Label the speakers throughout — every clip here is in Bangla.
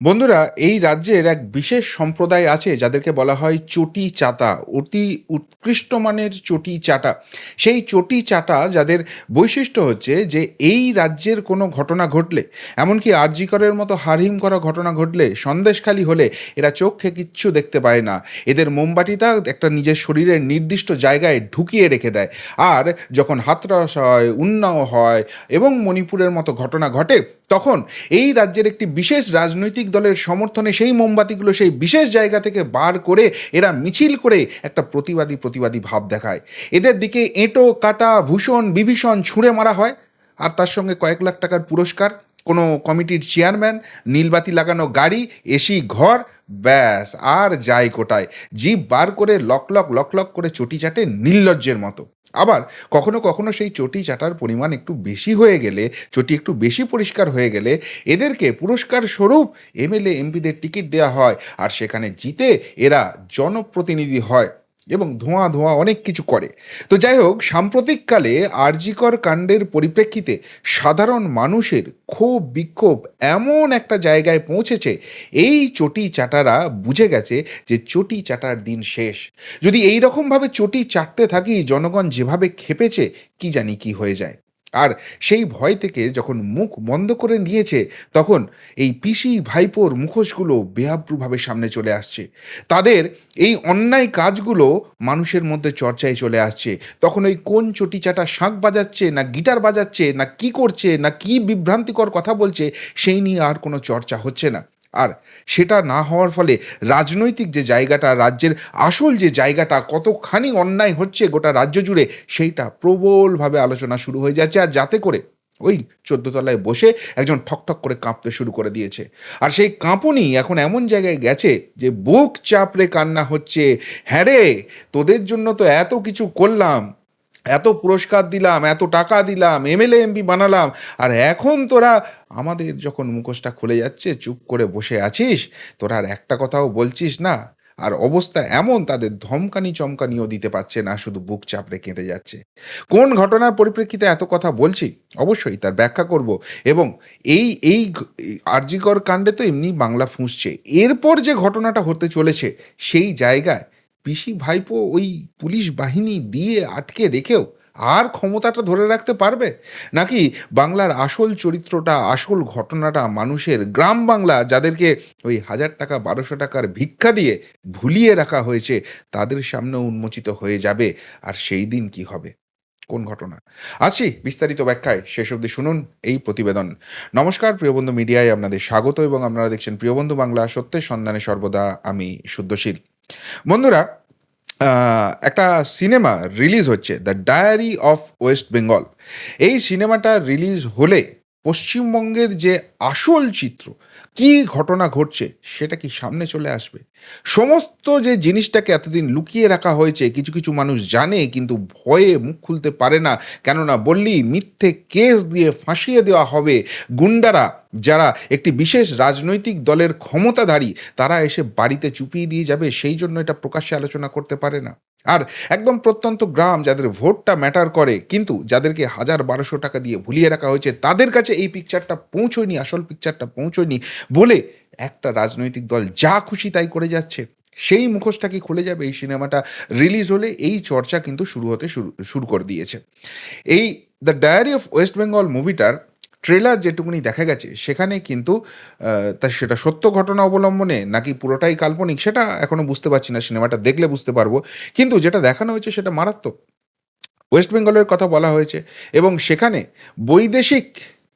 Speaker 1: বন্ধুরা, এই রাজ্যের এক বিশেষ সম্প্রদায় আছে যাদেরকে বলা হয় চটি চাটা অতি উৎকৃষ্ট মানের চটি চাটা। সেই চটি চাটা যাদের বৈশিষ্ট্য হচ্ছে যে এই রাজ্যের কোনো ঘটনা ঘটলে, এমনকি আরজিকরের মতো হারহিম করা ঘটনা ঘটলে, সন্দেশখালি হলে এরা চোখে কিচ্ছু দেখতে পায় না। এদের মোমবাতিটা একটা নিজের শরীরের নির্দিষ্ট জায়গায় ঢুকিয়ে রেখে দেয়। আর যখন হাতরস হয়, উন্নাও হয় এবং মণিপুরের মতো ঘটনা ঘটে, তখন এই রাজ্যের একটি বিশেষ রাজনৈতিক দলের সমর্থনে সেই মোমবাতিগুলো সেই বিশেষ জায়গা থেকে বার করে এরা মিছিল করে একটা প্রতিবাদী প্রতিবাদী ভাব দেখায়। এদের দিকে এঁটো, কাটা, ভূষণ, বিভীষণ ছুঁড়ে মারা হয়। আর তার সঙ্গে কয়েক লাখ টাকার পুরস্কার, কোনো কমিটির চেয়ারম্যান, নীলবাতি লাগানো গাড়ি, এসি ঘর ব্যাস, আর যায় কোটায় জীব বার করে লক লক লক লক করে চটি চাটে নির্লজ্জের মতো। আবার কখনো কখনো সেই চটি চাটার পরিমাণ একটু বেশি হয়ে গেলে, চটি একটু বেশি পরিষ্কার হয়ে গেলে, এদেরকে পুরস্কার স্বরূপ এমএলএ এমপিদের টিকিট দেওয়া হয়। আর সেখানে জিতে এরা জনপ্রতিনিধি হয়। এবং ধোঁয়া ধোঁয়া অনেক কিছু করে। তো যাই হোক সাম্প্রতিককালে আরজিকর কাণ্ডের পরিপ্রেক্ষিতে সাধারণ মানুষের ক্ষোভ, বিক্ষোভ এমন একটা জায়গায় পৌঁছেছে, এই চটি চাটারা বুঝে গেছে যে চটি চাটার দিন শেষ। যদি এই রকমভাবে চটি চাটতে থাকি, জনগণ যেভাবে খেপেছে, কি জানি কি হয়ে যায়। আর সেই ভয় থেকে যখন মুখ বন্ধ করে নিয়েছে, তখন এই পিসি ভাইপোর মুখোশগুলো বেহাব্রুভাবে সামনে চলে আসছে। তাদের এই অন্যায় কাজগুলো মানুষের মধ্যে চর্চায় চলে আসছে। তখন ওই কোন চটিচাটা শাঁখ বাজাচ্ছে, না গিটার বাজাচ্ছে, না কি করছে, না কি বিভ্রান্তিকর কথা বলছে, সেই নিয়ে আর কোনো চর্চা হচ্ছে না। আর সেটা না হওয়ার ফলে রাজনৈতিক যে জায়গাটা, রাজ্যের আসল যে জায়গাটা কতখানি অন্যায় হচ্ছে গোটা রাজ্য জুড়ে, সেইটা প্রবলভাবে আলোচনা শুরু হয়ে যাচ্ছে। আর যাতে করে ওই তলায় বসে একজন ঠকঠক করে কাঁপতে শুরু করে দিয়েছে। আর সেই কাঁপুনি এখন এমন জায়গায় গেছে যে বুক চাপড়ে কান্না হচ্ছে। হ্যাঁ রে, তোদের জন্য তো এত কিছু করলাম। এত পুরস্কার দিলাম, এত টাকা দিলাম এমএলএ এমপি বানালাম, আর এখন তোরা আমাদের যখন মুখোশটা খুলে যাচ্ছে, চুপ করে বসে আছিস, তোরা আর একটা কথাও বলছিস না, আর অবস্থা এমন তাদের ধমকানি চমকানিও দিতে পারছে না, শুধু বুক চাপড়ে কেঁদে যাচ্ছে। কোন ঘটনার পরিপ্রেক্ষিতে এত কথা বলছি? অবশ্যই তার ব্যাখ্যা করব, এবং এই এই আরজিকর কাণ্ডে তো এমনি বাংলা ফুঁসছে। এরপর যে ঘটনাটা হতে চলেছে, সেই জায়গায় পিসি ভাইপো ওই পুলিশ বাহিনী দিয়ে আটকে রেখেও আর ক্ষমতাটা ধরে রাখতে পারবে? নাকি বাংলার আসল চরিত্রটা, আসল ঘটনাটা মানুষের গ্রাম বাংলা যাদেরকে ওই হাজার টাকা, বারোশো টাকার ভিক্ষা দিয়ে ভুলিয়ে রাখা হয়েছে, তাদের সামনে উন্মোচিত হয়ে যাবে। আর সেই দিন কি হবে? কোন ঘটনা? আসছি বিস্তারিত ব্যাখ্যায়। শেষ অবধি শুনুন এই প্রতিবেদন। নমস্কার প্রিয়বন্ধু মিডিয়ায় আপনাদের স্বাগত এবং আপনারা দেখছেন প্রিয়বন্ধু বাংলা সত্যের সন্ধানে সর্বদা আমি শুদ্ধশীল। বন্ধুরা একটা সিনেমা রিলিজ হচ্ছে the diary of West Bengal এই সিনেমাটা রিলিজ হলে পশ্চিমবঙ্গের যে আসল চিত্র, কি ঘটনা ঘটছে সেটা কি সামনে চলে আসবে? সমস্ত যে জিনিসটাকে এতদিন লুকিয়ে রাখা হয়েছে, কিছু কিছু মানুষ জানে কিন্তু ভয়ে মুখ খুলতে পারে না। কেননা বললি, মিথ্যে কেস দিয়ে ফাঁসিয়ে দেওয়া হবে। গুন্ডারা যারা একটি বিশেষ রাজনৈতিক দলের ক্ষমতাধারী, তারা এসে বাড়িতে চুপিয়ে দিয়ে যাবে। সেই জন্য এটা প্রকাশ্যে আলোচনা করতে পারে না। আর একদম প্রত্যন্ত গ্রাম যাদের ভোটটা ম্যাটার করে, কিন্তু যাদেরকে হাজার বারোশো টাকা দিয়ে ভুলিয়ে রাখা হয়েছে, তাদের কাছে এই পিকচারটা পৌঁছয়নি, আসল পিকচারটা পৌঁছয়নি বলে একটা রাজনৈতিক দল যা খুশি তাই করে যাচ্ছে। সেই মুখোশটা কি খুলে যাবে? এই সিনেমাটা রিলিজ হলে এই চর্চা কিন্তু শুরু হতে শুরু শুরু করে দিয়েছে। এই the diary of West Bengal মুভিটার ট্রেলার যেটুকুনি দেখা গেছে, সেখানে কিন্তু তা সেটা সত্য ঘটনা অবলম্বনে নাকি পুরোটাই কাল্পনিক সেটা এখনও বুঝতে পারছি না, সিনেমাটা দেখলে বুঝতে পারব। কিন্তু যেটা দেখানো হয়েছে সেটা মারাত্মক। ওয়েস্ট বেঙ্গলের কথা বলা হয়েছে এবং সেখানে বৈদেশিক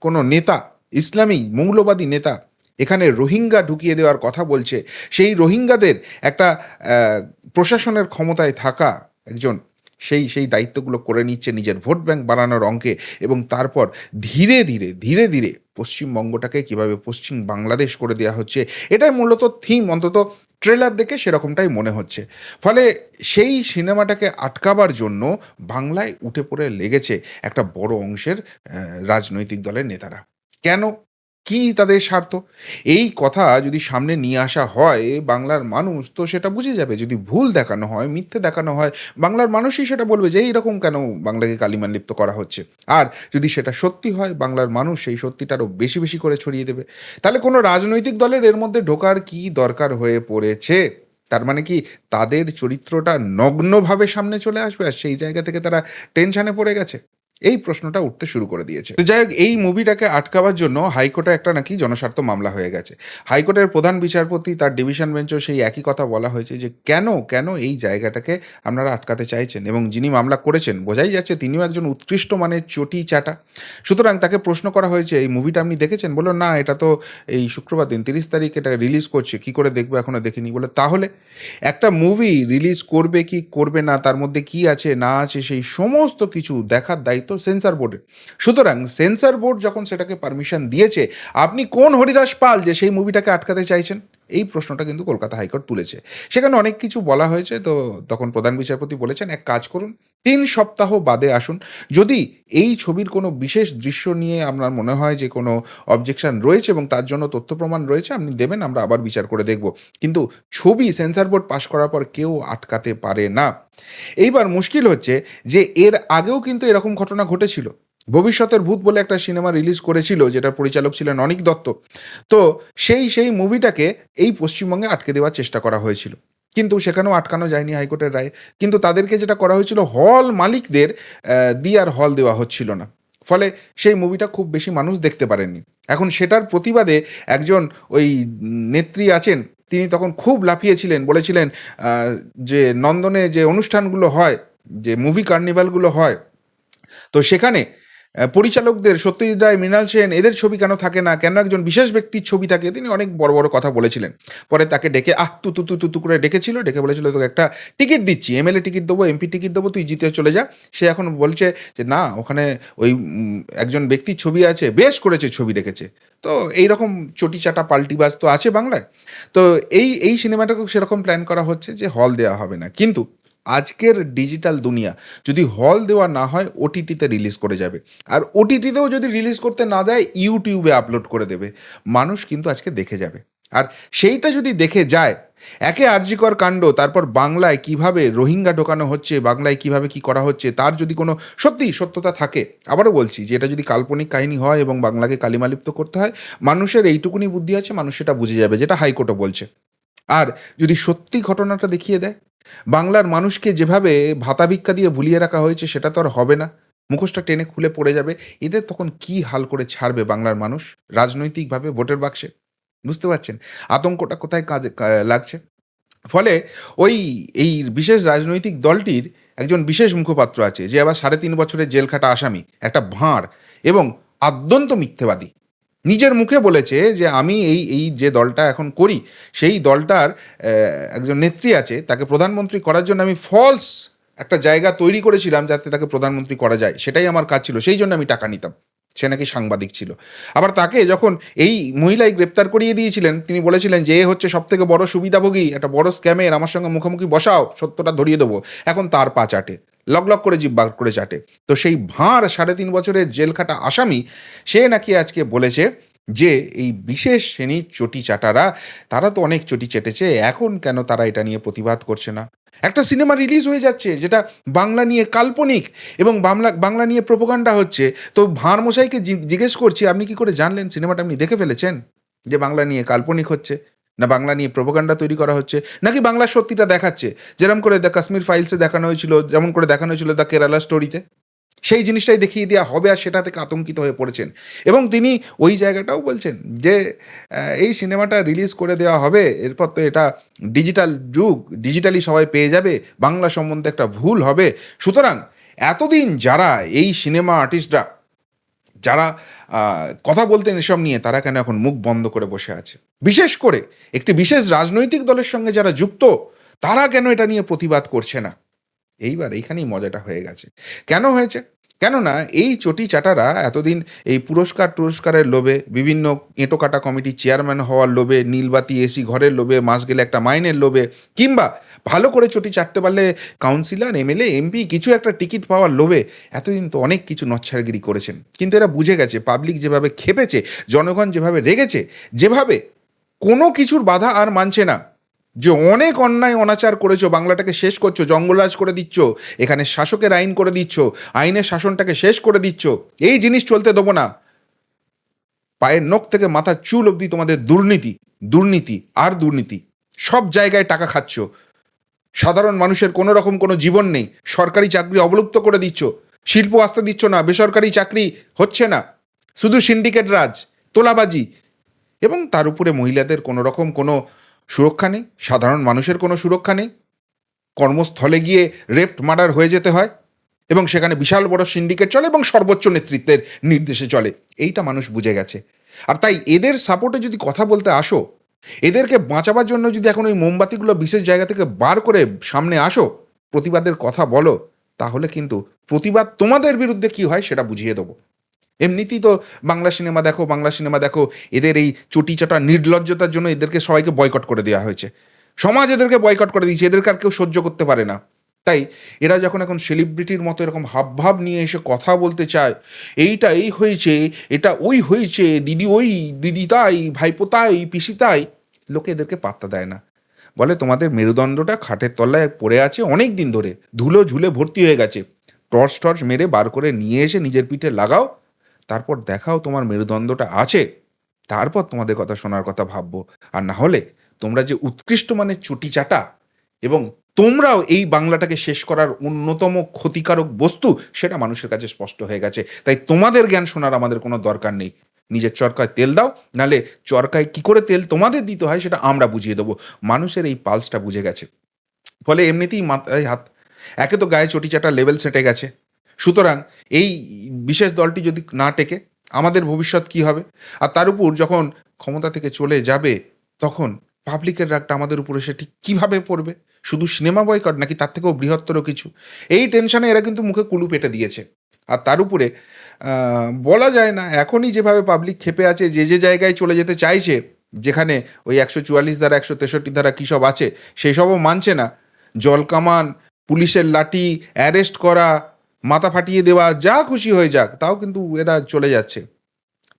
Speaker 1: কোনো নেতা, ইসলামী মৌলবাদী নেতা এখানে রোহিঙ্গা ঢুকিয়ে দেওয়ার কথা বলছে। সেই রোহিঙ্গাদের একটা প্রশাসনের ক্ষমতায় থাকা একজন সেই সেই দায়িত্বগুলো করে নিচ্ছে নিজের ভোট ব্যাংক বানানোর অঙ্কে এবং তারপর ধীরে ধীরে ধীরে ধীরে পশ্চিমবঙ্গটাকে কীভাবে পশ্চিম বাংলাদেশ করে দেওয়া হচ্ছে, এটাই মূলত থিম অন্তত ট্রেলার দেখে সেরকমটাই মনে হচ্ছে। ফলে সেই সিনেমাটাকে আটকাবার জন্য বাংলায় উঠে পড়ে লেগেছে একটা বড় অংশের রাজনৈতিক দলের নেতারা। কেন? কি তাদের স্বার্থ? এই কথা যদি সামনে নিয়ে আসা হয় বাংলার মানুষ, তো সেটা বুঝে যাবে। যদি ভুল দেখানো হয়, মিথ্যে দেখানো হয়, বাংলার মানুষই সেটা বলবে যে এইরকম কেন বাংলাকে কালিমালিপ্ত করা হচ্ছে? আর যদি সেটা সত্যি হয়, বাংলার মানুষ সেই সত্যিটা আরও বেশি বেশি করে ছড়িয়ে দেবে। তাহলে কোনো রাজনৈতিক দলের এর মধ্যে ঢোকার কি দরকার হয়ে পড়েছে? তার মানে কি তাদের চরিত্রটা নগ্নভাবে সামনে চলে আসবে আর সেই জায়গা থেকে তারা টেনশানে পড়ে গেছে? এই প্রশ্নটা উঠতে শুরু করে দিয়েছে। তো যাই হোক এই মুভিটাকে আটকাবার জন্য হাইকোর্টে একটা নাকি জনস্বার্থ মামলা হয়ে গেছে। হাইকোর্টের প্রধান বিচারপতি তার ডিভিশন বেঞ্চও সেই একই কথা বলা হয়েছে যে, কেন কেন এই জায়গাটাকে আপনারা আটকাতে চাইছেন? এবং যিনি মামলা করেছেন, বোঝাই যাচ্ছে তিনিও একজন উৎকৃষ্ট মানের চটি চাটা সুতরাং তাকে প্রশ্ন করা হয়েছে, এই মুভিটা আপনি দেখেছেন? বলল, না, এটা তো এই শুক্রবার দিন, তিরিশ তারিখ এটা রিলিজ করছে, কি করে দেখব এখনও দেখিনি। বলে তাহলে একটা মুভি রিলিজ করবে কি, করবে না, তার মধ্যে কি আছে, না আছে, সেই সমস্ত কিছু দেখার দায়িত্ব সেন্সার বোর্ডের সুতরাং সেন্সার বোর্ড যখন সেটাকে পারমিশন দিয়েছে, আপনি কোন হরিদাস পাল যে সেই মুভিটাকে আটকাতে চাইছেন? এই প্রশ্নটা কিন্তু কলকাতা হাইকোর্ট তুলেছে। সেখানে অনেক কিছু বলা হয়েছে, তো তখন প্রধান বিচারপতি বলেছেন, এক কাজ করুন, তিন সপ্তাহ বাদে আসুন। যদি এই ছবির কোনো বিশেষ দৃশ্য নিয়ে আপনার মনে হয় যে কোনো অবজেকশন রয়েছে এবং তার জন্য তথ্য প্রমাণ রয়েছে, আপনি দেবেন, আমরা আবার বিচার করে দেখব। কিন্তু ছবি সেন্সার বোর্ড পাশ করার পর কেউ আটকাতে পারে না। এইবার মুশকিল হচ্ছে যে এর আগেও কিন্তু এরকম ঘটনা ঘটেছিল। ভবিষ্যতের ভূত বলে একটা সিনেমা রিলিজ করেছিল, যেটার পরিচালক ছিলেন অনিক দত্ত। তো সেই সেই মুভিটাকে এই পশ্চিমবঙ্গে আটকে দেওয়ার চেষ্টা করা হয়েছিল। কিন্তু সেখানেও আটকানো যায়নি হাইকোর্টের রায়ে। কিন্তু তাদেরকে যেটা করা হয়েছিল, হল মালিকদের দিয়ে আর হল দেওয়া হচ্ছিল না। ফলে সেই মুভিটা খুব বেশি মানুষ দেখতে পারেননি। এখন সেটার প্রতিবাদে একজন ওই নেত্রী আছেন, তিনি তখন খুব লাফিয়েছিলেন, বলেছিলেন যে নন্দনে যে অনুষ্ঠানগুলো হয়, যে মুভি কার্নিভালগুলো হয়, তো সেখানে পরিচালকদের সত্যজিৎ রায়, মৃণাল সেন, এদের ছবি কেন থাকে না? কেন একজন বিশেষ ব্যক্তির ছবি থাকে? তিনি অনেক বড় বড় কথা বলেছিলেন। পরে তাকে ডেকে, আহ, তু তু তু তু করে ডেকেছিল। ডেকে বলেছিল, তোকে একটা টিকিট দিচ্ছি। এমএলএ টিকিট দেবো এমপি টিকিট দেবো, তুই জিতে চলে যা। সে এখন বলছে যে, না, ওখানে ওই একজন ব্যক্তির ছবি আছে, বেশ করেছে ছবি রেখেছে তো এই এইরকম চটিচাটা পাল্টিবাজ তো আছে বাংলায়। তো এই এই সিনেমাটাকেও সেরকম প্ল্যান করা হচ্ছে যে, হল দেওয়া হবে না। কিন্তু আজকের ডিজিটাল দুনিয়া যদি হল দেওয়া না হয় ওটিটিতে রিলিজ করে যাবে। আর ওটিটিতেও যদি রিলিজ করতে না দেয় ইউটিউবে আপলোড করে দেবে। মানুষ কিন্তু আজকে দেখে যাবে। আর সেইটা যদি দেখে যায়, একে আর্যিকর কাণ্ড, তারপর বাংলায় কীভাবে রোহিঙ্গা ঢোকানো হচ্ছে, বাংলায় কীভাবে কি করা হচ্ছে, তার যদি কোনো সত্যি সত্যতা থাকে, আবারও বলছি যে এটা যদি কাল্পনিক কাহিনী হয় এবং বাংলাকে কালিমালিপ্ত করতে হয়, মানুষের এইটুকুনি বুদ্ধি আছে, মানুষ সেটা বুঝে যাবে, যেটা হাইকোর্টও বলছে। আর যদি সত্যি ঘটনাটা দেখিয়ে দেয় বাংলার মানুষকে যেভাবে ভাতা ভিক্ষা দিয়ে ভুলিয়ে রাখা হয়েছে, সেটা তো আর হবে না। মুখোশটা টেনে খুলে পড়ে যাবে। এদের তখন কি হাল করে ছাড়বে বাংলার মানুষ রাজনৈতিকভাবে ভোটের বাক্সে? বুঝতে পারছেন? আতঙ্কটা কোথায় কাজে লাগছে? ফলে ওই, এই বিশেষ রাজনৈতিক দলটির একজন বিশেষ মুখপাত্র আছে, যে আবার সাড়ে তিন বছরের জেল খাটা আসামি, একটা ভাঁড় এবং আদ্যন্ত মিথ্যেবাদী। নিজের মুখে বলেছে যে আমি এই এই যে দলটা এখন করি, সেই দলটার একজন নেত্রী আছে, তাকে প্রধানমন্ত্রী করার জন্য আমি ফলস একটা জায়গা তৈরি করেছিলাম যাতে তাকে প্রধানমন্ত্রী করা যায়। সেটাই আমার কাজ ছিল, সেই জন্য আমি টাকা নিতাম। সে নাকি সাংবাদিক ছিল। আবার তাকে যখন এই মহিলাই গ্রেপ্তার করিয়ে দিয়েছিলেন, তিনি বলেছিলেন যে, এ হচ্ছে সব থেকে বড় সুবিধাভোগী, একটা বড় স্ক্যামের আমার সঙ্গে মুখোমুখি বসাও, সত্যটা ধরিয়ে দেবো। এখন তার পা চাটে। লক লক করে জিভ বার করে চাটে। তো সেই ভাঁড় সাড়ে তিন বছরের জেল খাটা আসামি, সে নাকি আজকে বলেছে যে এই বিশেষ শ্রেণির চটি চাটারা, তারা তো অনেক চটি চেটেছে, এখন কেন তারা এটা নিয়ে প্রতিবাদ করছে না? একটা সিনেমা রিলিজ হয়ে যাচ্ছে, যেটা বাংলা নিয়ে কাল্পনিক এবং বাংলা বাংলা নিয়ে প্রোপাগান্ডা হচ্ছে। তো ভাঁড় মশাইকে জিজ্ঞেস করছি, আপনি কি করে জানলেন? সিনেমাটা আপনি দেখে ফেলেছেন? যে বাংলা নিয়ে কাল্পনিক হচ্ছে। না বাংলা নিয়ে প্রোপাগান্ডা তৈরি করা হচ্ছে, নাকি বাংলার সত্যিটা দেখাচ্ছে? যেরকম করে দ্য কাশ্মীর ফাইলসে দেখানো হয়েছিল, যেমন করে দেখানো হয়েছিল দ্য কেরালা স্টোরিতে সেই জিনিসটাই দেখিয়ে দেওয়া হবে আর সেটা থেকে আতঙ্কিত হয়ে পড়েছেন। এবং তিনি ওই জায়গাটাও বলছেন যে এই সিনেমাটা রিলিজ করে দেওয়া হবে, এরপর তো এটা ডিজিটাল যুগ ডিজিটালি সবাই পেয়ে যাবে, বাংলা সম্বন্ধে একটা ভুল হবে। সুতরাং এতদিন যারা এই সিনেমা আর্টিস্টরা যারা কথা বলতেন এসব নিয়ে, তারা কেন এখন মুখ বন্ধ করে বসে আছে? বিশেষ করে একটি বিশেষ রাজনৈতিক দলের সঙ্গে যারা যুক্ত, তারা কেন এটা নিয়ে প্রতিবাদ করছে না? এইবার এইখানেই মজাটা হয়ে গেছে। কেন হয়েছে? কেননা এই চটি চাটারা এতদিন এই পুরস্কার টুরস্কারের লোভে, বিভিন্ন এঁটোকাটা কমিটি চেয়ারম্যান হওয়ার লোভে, নীলবাতি এসি ঘরের লোভে, মাস গেলে একটা মাইনের লোভে, কিংবা ভালো করে চটি চাটতে পারলে কাউন্সিলর, এমএলএ, এমপি কিছু একটা টিকিট পাওয়ার লোভে এতদিন তো অনেক কিছু নচ্ছারগিরি করেছেন। কিন্তু এরা বুঝে গেছে, পাবলিক যেভাবে খেপেছে, জনগণ যেভাবে রেগেছে, যেভাবে কোনো কিছুর বাধা আর মানছে না। যে অনেক অন্যায় অনাচার করেছ, বাংলাটাকে শেষ করছ, জঙ্গলরাজ করে দিচ্ছ, এখানে শাসকের আইন করে দিচ্ছ, আইনের শাসনটাকে শেষ করে দিচ্ছ, এই জিনিস চলতে দেবো না। পায়ের নখ থেকে মাথার চুল অবধি তোমাদের দুর্নীতি দুর্নীতি আর দুর্নীতি, সব জায়গায় টাকা খাচ্ছ। সাধারণ মানুষের কোনো রকম কোনো জীবন নেই, সরকারি চাকরি অবলুপ্ত করে দিচ্ছ, শিল্প আসতে দিচ্ছ না, বেসরকারি চাকরি হচ্ছে না। শুধু সিন্ডিকেট রাজ, তোলাবাজি এবং তার উপরে মহিলাদের কোনো রকম কোনো সুরক্ষা নেই, সাধারণ মানুষের কোনো সুরক্ষা নেই। কর্মস্থলে গিয়ে রেপ্ট মার্ডার হয়ে যেতে হয় এবং সেখানে বিশাল বড় সিন্ডিকেট চলে এবং সর্বোচ্চ নেতৃত্বের নির্দেশে চলে। এইটা মানুষ বুঝে গেছে। আর তাই এদের সাপোর্টে যদি কথা বলতে আসো, এদেরকে বাঁচাবার জন্য যদি এখন ওই মোমবাতিগুলো বিশেষ জায়গা থেকে বার করে সামনে আসো, প্রতিবাদের কথা বলো, তাহলে কিন্তু প্রতিবাদ তোমাদের বিরুদ্ধে কি হয় সেটা বুঝিয়ে দেবো। এমনিতেই তো বাংলা সিনেমা দেখো, বাংলা সিনেমা দেখো, এদের এই চটিচাটা নির্লজ্জতার জন্য এদেরকে সবাইকে বয়কট করে দেওয়া হয়েছে। সমাজ এদেরকে বয়কট করে দিয়েছে, এদেরকে আর কেউ সহ্য করতে পারে না। তাই এরা যখন এখন সেলিব্রিটির মতো এরকম হাবভাব নিয়ে এসে কথা বলতে চায়, এইটা এই হয়েছে, এটা ওই হয়েছে, দিদি ওই, দিদি তাই, ভাইপো তাই, পিসি তাই, লোকে এদেরকে পাত্তা দেয় না। বলে তোমাদের মেরুদণ্ডটা খাটের তলায় পড়ে আছে অনেক দিন ধরে, ধুলো ঝুলে ভর্তি হয়ে গেছে। টর্চ টর্চ মেরে বার করে নিয়ে এসে নিজের পিঠে লাগাও তারপর দেখাও তোমার মেরুদণ্ডটা আছে, তারপর তোমাদের কথা শোনার কথা ভাববো। আর না হলে তোমরা যে উৎকৃষ্ট মানের চুটি চাটা এবং তোমরাও এই বাংলাটাকে শেষ করার অন্যতম ক্ষতিকারক বস্তু, সেটা মানুষের কাছে স্পষ্ট হয়ে গেছে। তাই তোমাদের জ্ঞান শোনার আমাদের কোনো দরকার নেই। নিজের চরকায় তেল দাও, নালে চরকায় কি করে তেল তোমাদের দিতে হয় সেটা আমরা বুঝিয়ে দেবো। মানুষের এই পালসটা বুঝে গেছে। ফলে এমনিতেই মাথায় হাত, একে তো গায়ে চটি চাটার লেভেল সেটে গেছে। সুতরাং এই বিশেষ দলটি যদি না টেকে, আমাদের ভবিষ্যৎ কি হবে? আর তার উপর যখন ক্ষমতা থেকে চলে যাবে, তখন পাবলিকের রাগটা আমাদের উপরে সে ঠিক কীভাবে পড়বে? শুধু সিনেমা বয়কট নাকি তার থেকেও বৃহত্তর কিছু? এই টেনশনে এরা কিন্তু মুখে কুলু পেটে দিয়েছে। আর তার উপরে বলা যায় না, এখনই যেভাবে পাবলিক খেপে আছে, যে যে জায়গায় চলে যেতে চাইছে, যেখানে ওই একশো চুয়াল্লিশ ধারা, একশো তেষট্টি ধারা কী সব আছে, সেই সবও মানছে না। জলকামান পুলিশের লাঠি, অ্যারেস্ট করা মাথা ফাটিয়ে দেওয়া, যা খুশি হয়ে যাক, তাও কিন্তু এরা চলে যাচ্ছে।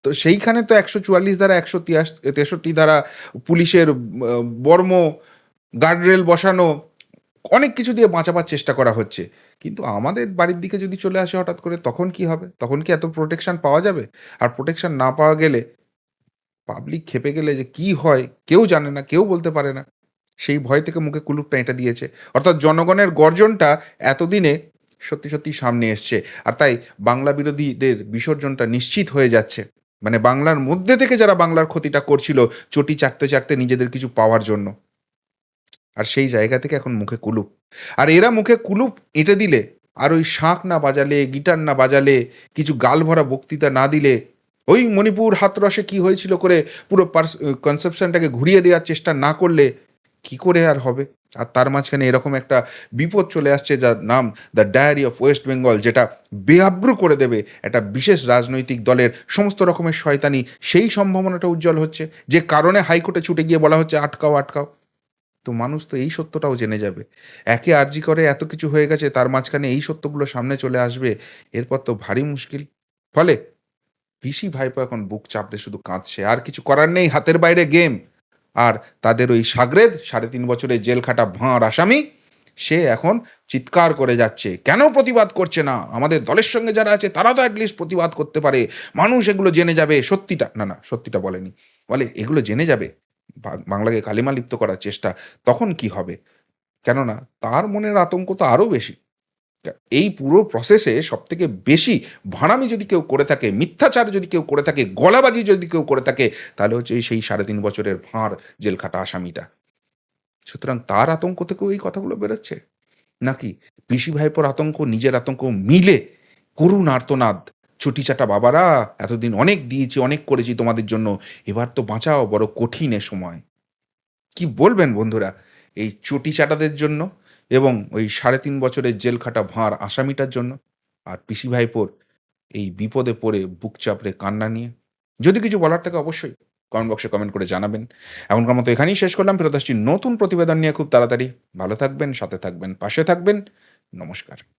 Speaker 1: তো সেইখানে তো একশো চুয়াল্লিশ ধারা, একশো তেষট্টি ধারা পুলিশের বর্ম গার্ডরেল বসানো, অনেক কিছু দিয়ে বাঁচাবার চেষ্টা করা হচ্ছে। কিন্তু আমাদের বাড়ির দিকে যদি চলে আসে হঠাৎ করে, তখন কি হবে? তখন কি এত প্রোটেকশন পাওয়া যাবে? আর প্রোটেকশন না পাওয়া গেলে পাবলিক খেপে গেলে যে কি হয়, কেউ জানে না, কেউ বলতে পারে না। সেই ভয় থেকে মুখে কুলুপটা এটা দিয়েছে। অর্থাৎ জনগণের গর্জনটা এতদিনে সত্যি সত্যি সামনে এসছে। আর তাই বাংলা বিরোধীদের বিসর্জনটা নিশ্চিত হয়ে যাচ্ছে। মানে বাংলার মধ্যে থেকে যারা বাংলার ক্ষতিটা করছিল, চটি চাটতে চাটতে নিজেদের কিছু পাওয়ার জন্য। আর সেই জায়গা থেকে এখন মুখে কুলুপ। আর এরা মুখে কুলুপ এঁটে দিলে, আর ওই শাঁখ না বাজালে, গিটার না বাজালে, কিছু গাল ভরা বক্তৃতা না দিলে, ওই মণিপুর হাতরসে কি হয়েছিল করে পুরো পার্স, কনসেপশনটাকে ঘুরিয়ে দেওয়ার চেষ্টা না করলে কি করে আর হবে? আর তার মাঝখানে এরকম একটা বিপদ চলে আসছে যার নাম the diary of West Bengal যেটা বেআব্রু করে দেবে একটা বিশেষ রাজনৈতিক দলের সমস্ত রকমের শয়তানি। সেই সম্ভাবনাটা উজ্জ্বল হচ্ছে। যে কারণে হাইকোর্টে ছুটে গিয়ে বলা হচ্ছে, আটকাও আটকাও। তো মানুষ তো এই সত্যটাও জেনে যাবে। একে আর্জি করে এত কিছু হয়ে গেছে, তার মাঝখানে এই সত্যগুলো সামনে চলে আসবে, এরপর তো ভারী মুশকিল। ফলে পিসি ভাইপো এখন বুক চাপড়ে শুধু কাঁদছে। আর কিছু করার নেই, হাতের বাইরে গেম। আর তাদের ওই সাগরেদ সাড়ে তিন বছরের জেল খাটা ভাঁড় আসামি, সে এখন চিৎকার করে যাচ্ছে। কেন প্রতিবাদ করছে না? আমাদের দলের সঙ্গে যারা আছে তারা তো অ্যাটলিস্ট প্রতিবাদ করতে পারে। মানুষ এগুলো জেনে যাবে। সত্যিটা, না না, সত্যিটা বলেনি। বলে, এগুলো জেনে যাবে? বাংলাকে কালিমা লিপ্ত করার চেষ্টা, তখন কি হবে? কেননা, তার মনের আতঙ্ক তো আরও বেশি। এই পুরো প্রসেসে সব থেকে বেশি ভাড়ামি যদি কেউ করে থাকে, মিথ্যাচার যদি কেউ করে থাকে, গলাবাজি যদি কেউ করে থাকে, তাহলে হচ্ছে সেই সাড়ে তিন বছরের ভাঁড় জেলখাটা আসামিটা। সুতরাং তার আতঙ্ক থেকেও এই কথাগুলো বেরোচ্ছে। নাকি পিসি ভাইপোর আতঙ্ক, নিজের আতঙ্ক মিলে করুণ আর্তনাদ। ছুটি চাটা বাবারা, এতদিন অনেক দিয়েছি, অনেক করেছি তোমাদের জন্য, এবার তো বাঁচাও, বড় কঠিন সময়। কি বলবেন বন্ধুরা, এই চটি চাটাদের জন্য? এবং ওই সাড়ে তিন বছরের জেল খাটা ভাঁড় আসামিটার জন্য। আর পিসি ভাইপোর এই বিপদে পড়ে বুক চাপড়ে কান্না নিয়ে। যদি কিছু বলার থাকে অবশ্যই কমেন্ট বক্সে কমেন্ট করে জানাবেন। এখনকার মতো এখানেই শেষ করলাম। ফেরত আসছি নতুন প্রতিবেদন নিয়ে খুব তাড়াতাড়ি। ভালো থাকবেন, সাথে থাকবেন, পাশে থাকবেন। নমস্কার।